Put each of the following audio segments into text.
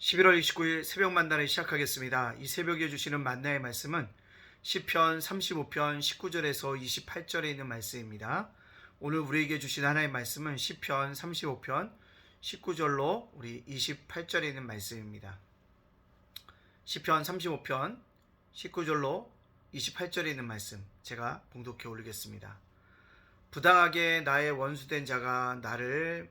11월 29일 새벽 만나를 시작하겠습니다. 이 새벽에 주시는 만나의 말씀은 시편 35편 19절에서 28절에 있는 말씀입니다. 오늘 우리에게 주신 하나의 말씀은 시편 35편 19절로 우리 28절에 있는 말씀입니다. 시편 35편 19절로 28절에 있는 말씀 제가 봉독해 올리겠습니다. 부당하게 나의 원수된 자가 나를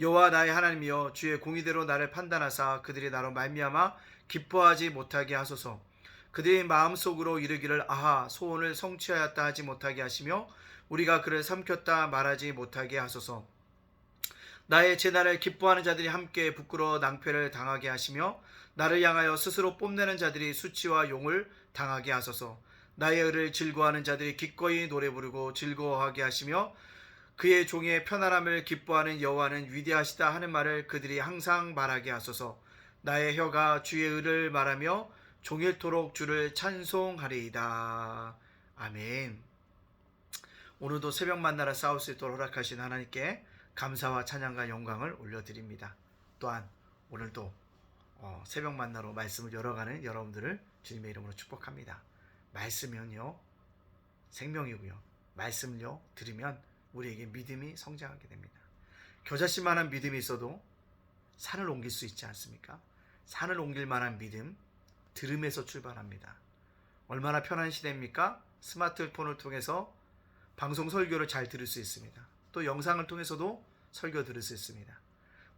여호와 나의 하나님이여 주의 공의대로 나를 판단하사 그들이 나로 말미암아 기뻐하지 못하게 하소서. 그들의 마음속으로 이르기를 아하 소원을 성취하였다 하지 못하게 하시며 우리가 그를 삼켰다 말하지 못하게 하소서. 나의 재난을 기뻐하는 자들이 함께 부끄러워 낭패를 당하게 하시며 나를 향하여 스스로 뽐내는 자들이 수치와 용을 당하게 하소서. 나의 의를 즐거워하는 자들이 기꺼이 노래 부르고 즐거워하게 하시며 그의 종의 편안함을 기뻐하는 여호와는 위대하시다 하는 말을 그들이 항상 말하게 하소서. 나의 혀가 주의 의를 말하며 종일토록 주를 찬송하리이다. 아멘. 오늘도 새벽 만나라 싸울 수 있도록 허락하신 하나님께 감사와 찬양과 영광을 올려드립니다. 또한 오늘도 어, 새벽 만나로 말씀을 열어가는 여러분들을 주님의 이름으로 축복합니다. 말씀은요 생명이고요. 말씀을요 들으면 우리에게 믿음이 성장하게 됩니다. 겨자씨만한 믿음이 있어도 산을 옮길 수 있지 않습니까? 산을 옮길 만한 믿음 들음에서 출발합니다. 얼마나 편한 시대입니까? 스마트폰을 통해서 방송 설교를 잘 들을 수 있습니다. 또 영상을 통해서도 설교 들을 수 있습니다.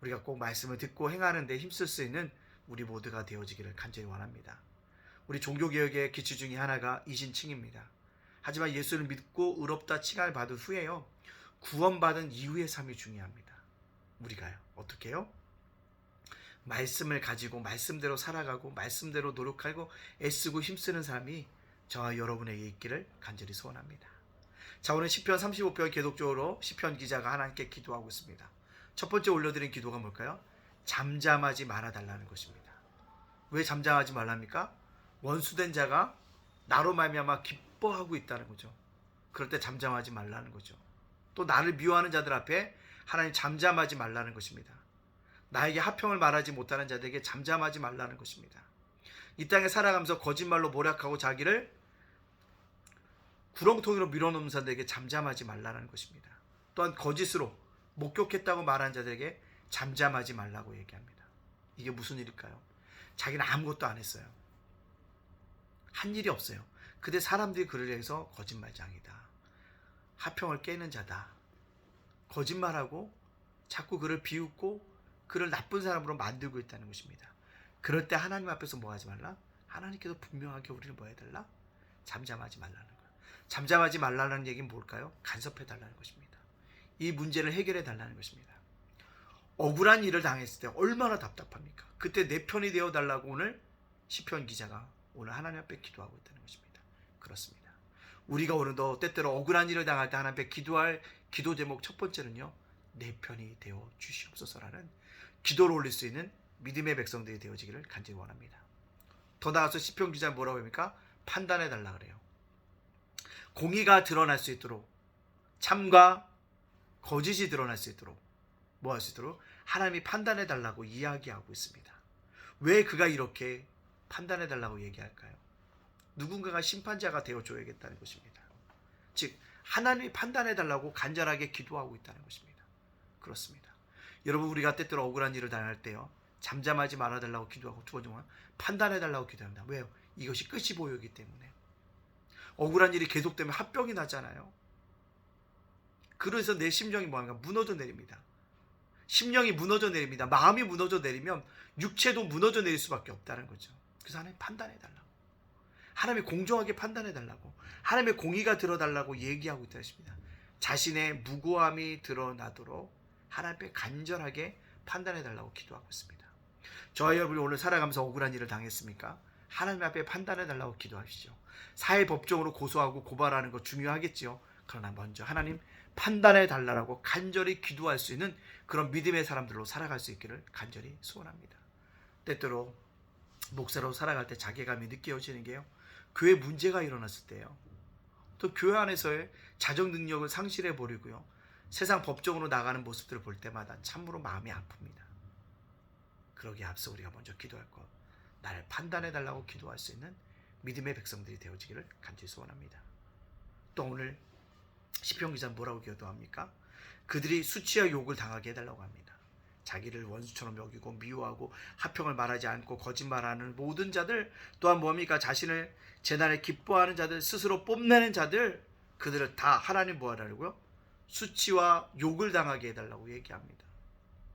우리가 꼭 말씀을 듣고 행하는 데 힘쓸 수 있는 우리 모두가 되어지기를 간절히 원합니다. 우리 종교개혁의 기초 중에 하나가 이신칭입니다. 하지만 예수를 믿고 의롭다 칭함을 받은 후에요. 구원받은 이후의 삶이 중요합니다. 우리가요. 어떻게 해요? 말씀을 가지고 말씀대로 살아가고 말씀대로 노력하고 애쓰고 힘쓰는 삶이 저와 여러분에게 있기를 간절히 소원합니다. 자 오늘 시편 35편 계속적으로 시편 기자가 하나님께 기도하고 있습니다. 첫 번째 올려드린 기도가 뭘까요? 잠잠하지 말아 달라는 것입니다. 왜 잠잠하지 말랍니까? 원수된 자가 나로 말미암아 기뻐하고 있다는 거죠. 그럴 때 잠잠하지 말라는 거죠. 또 나를 미워하는 자들 앞에 하나님 잠잠하지 말라는 것입니다. 나에게 하평을 말하지 못하는 자들에게 잠잠하지 말라는 것입니다. 이 땅에 살아가면서 거짓말로 모략하고 자기를 구렁텅이로 밀어놓는 자들에게 잠잠하지 말라는 것입니다. 또한 거짓으로 목격했다고 말하는 자들에게 잠잠하지 말라고 얘기합니다. 이게 무슨 일일까요? 자기는 아무것도 안 했어요. 한 일이 없어요. 근데 사람들이 그를 해서 거짓말장이다. 하평을 깨는 자다. 거짓말하고 자꾸 그를 비웃고 그를 나쁜 사람으로 만들고 있다는 것입니다. 그럴 때 하나님 앞에서 뭐 하지 말라? 하나님께서 분명하게 우리를 뭐 해달라? 잠잠하지 말라는 거야. 잠잠하지 말라는 얘기는 뭘까요? 간섭해 달라는 것입니다. 이 문제를 해결해 달라는 것입니다. 억울한 일을 당했을 때 얼마나 답답합니까? 그때 내 편이 되어 달라고 오늘 시편 기자가 오늘 하나님 앞에 기도하고 있다는 것입니다. 그렇습니다. 우리가 오늘도 때때로 억울한 일을 당할 때 하나님 앞에 기도할 기도 제목 첫 번째는요. 내 편이 되어 주시옵소서라는 기도를 올릴 수 있는 믿음의 백성들이 되어지기를 간절히 원합니다. 더 나아가서 시편 기자 뭐라고 합니까? 판단해 달라 그래요. 공의가 드러날 수 있도록 참과 거짓이 드러날 수 있도록 뭐 할 수 있도록 하나님이 판단해 달라고 이야기하고 있습니다. 왜 그가 이렇게 판단해 달라고 얘기할까요? 누군가가 심판자가 되어 줘야겠다는 것입니다. 즉 하나님이 판단해 달라고 간절하게 기도하고 있다는 것입니다. 그렇습니다. 여러분 우리가 때때로 억울한 일을 당할 때요. 잠잠하지 말아 달라고 기도하고 두 번째 판단해 달라고 기도합니다. 왜요? 이것이 끝이 보이기 때문에. 억울한 일이 계속되면 합병이 나잖아요. 그래서 내 심정이 뭐합니까? 무너져 내립니다. 심령이 무너져 내립니다. 마음이 무너져 내리면 육체도 무너져 내릴 수밖에 없다는 거죠. 그래서 하나님 판단해 달라고. 하나님이 공정하게 판단해 달라고. 하나님의 공의가 드러달라고 얘기하고 있다 했습니다. 자신의 무고함이 드러나도록 하나님 앞에 간절하게 판단해 달라고 기도하고 있습니다. 저와 여러분이 오늘 살아가면서 억울한 일을 당했습니까? 하나님 앞에 판단해 달라고 기도하시죠. 사회 법정으로 고소하고 고발하는 거 중요하겠지요. 그러나 먼저 하나님 판단해 달라고 간절히 기도할 수 있는 그런 믿음의 사람들로 살아갈 수 있기를 간절히 소원합니다. 때때로 목사로 살아갈 때 자괴감이 느껴지는 게요. 교회 문제가 일어났을 때요. 또 교회 안에서의 자정 능력을 상실해 버리고요. 세상 법정으로 나가는 모습들을 볼 때마다 참으로 마음이 아픕니다. 그러기에 앞서 우리가 먼저 기도할 것, 나를 판단해 달라고 기도할 수 있는 믿음의 백성들이 되어지기를 간절히 소원합니다. 또 오늘 시편 기자 뭐라고 기도합니까? 그들이 수치와 욕을 당하게 해달라고 합니다. 자기를 원수처럼 여기고 미워하고 하평을 말하지 않고 거짓말하는 모든 자들 또한 뭡니까 자신을 재난에 기뻐하는 자들 스스로 뽐내는 자들 그들을 다 하나님 뭐하라고요? 수치와 욕을 당하게 해달라고 얘기합니다.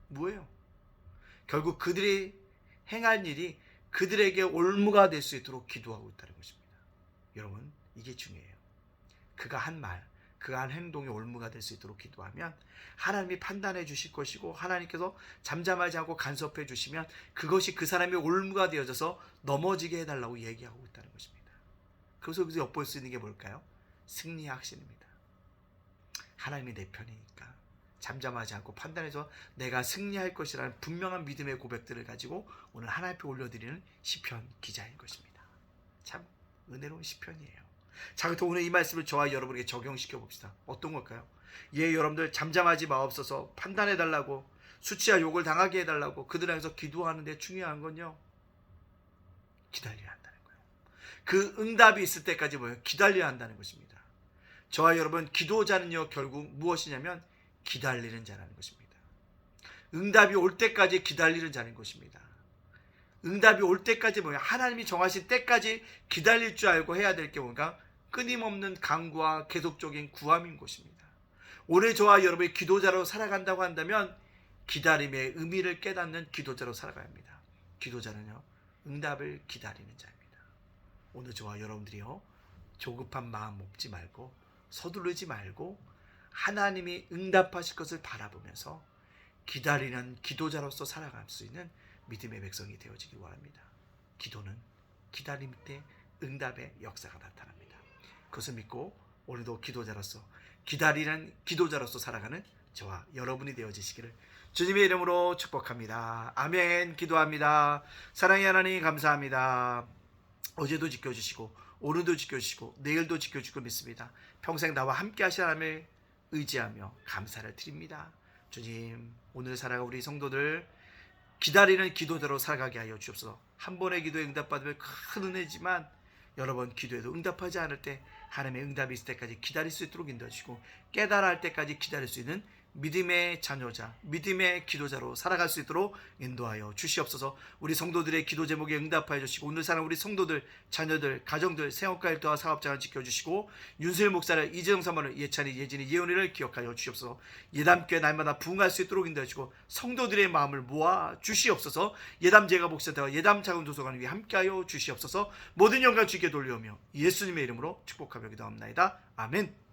뭐예요? 결국 그들이 행한 일이 그들에게 올무가 될 수 있도록 기도하고 있다는 것입니다. 여러분 이게 중요해요. 그가 한 말, 그가 한 행동이 올무가 될 수 있도록 기도하면 하나님이 판단해 주실 것이고 하나님께서 잠잠하지 않고 간섭해 주시면 그것이 그 사람의 올무가 되어져서 넘어지게 해달라고 얘기하고 있다는 것입니다. 그래서 여기서 엿볼 수 있는 게 뭘까요? 승리의 확신입니다. 하나님이 내 편이니까 잠잠하지 않고 판단해서 내가 승리할 것이라는 분명한 믿음의 고백들을 가지고 오늘 하나님 앞에 올려드리는 시편 기자인 것입니다. 참 은혜로운 시편이에요. 자, 그럼 오늘 이 말씀을 저와 여러분에게 적용시켜 봅시다. 어떤 걸까요? 예, 여러분들 잠잠하지 마옵소서 판단해 달라고 수치와 욕을 당하게 해달라고 그들 향해서 기도하는데 중요한 건요 기다려야 한다는 거예요. 그 응답이 있을 때까지 뭐예요? 기다려야 한다는 것입니다. 저와 여러분 기도자는요 결국 무엇이냐면 기다리는 자라는 것입니다. 응답이 올 때까지 기다리는 자는 것입니다. 응답이 올 때까지 뭐야? 하나님이 정하신 때까지 기다릴 줄 알고 해야 될게 뭔가 끊임없는 강구와 계속적인 구함인 것입니다. 올해 저와 여러분이 기도자로 살아간다고 한다면 기다림의 의미를 깨닫는 기도자로 살아가야 합니다. 기도자는요 응답을 기다리는 자입니다. 오늘 저와 여러분들이요 조급한 마음 먹지 말고 서두르지 말고 하나님이 응답하실 것을 바라보면서 기다리는 기도자로서 살아갈 수 있는 믿음의 백성이 되어지길 원합니다. 기도는 기다림 때 응답의 역사가 나타납니다. 그것을 믿고 오늘도 기도자로서 기다리는 기도자로서 살아가는 저와 여러분이 되어지시기를 주님의 이름으로 축복합니다. 아멘. 기도합니다. 사랑의 하나님 감사합니다. 어제도 지켜주시고 오늘도 지켜주시고 내일도 지켜주고 믿습니다. 평생 나와 함께 하실 하나님을 의지하며 감사를 드립니다. 주님 오늘 살아가 우리 성도들 기다리는 기도대로 살아가게 하여 주옵소서. 한 번의 기도에 응답받으면 큰 은혜지만 여러 번 기도해도 응답하지 않을 때 하나님의 응답이 있을 때까지 기다릴 수 있도록 인도해 주시고 깨달아 할 때까지 기다릴 수 있는 믿음의 자녀자, 믿음의 기도자로 살아갈 수 있도록 인도하여 주시옵소서. 우리 성도들의 기도 제목에 응답하여 주시고 오늘 사랑 우리 성도들, 자녀들, 가정들, 생업가 일도와 사업장을 지켜주시고 윤수일 목사를 이재영 사모를 예찬이, 예진이, 예원이를 기억하여 주시옵소서. 예담교회 날마다 부흥할 수 있도록 인도해 주시고 성도들의 마음을 모아 주시옵소서. 예담 제가 목사대와 예담 자금 도서관 위에 함께하여 주시옵소서. 모든 영광 주께 돌려오며 예수님의 이름으로 축복하며 기도합나이다. 아멘.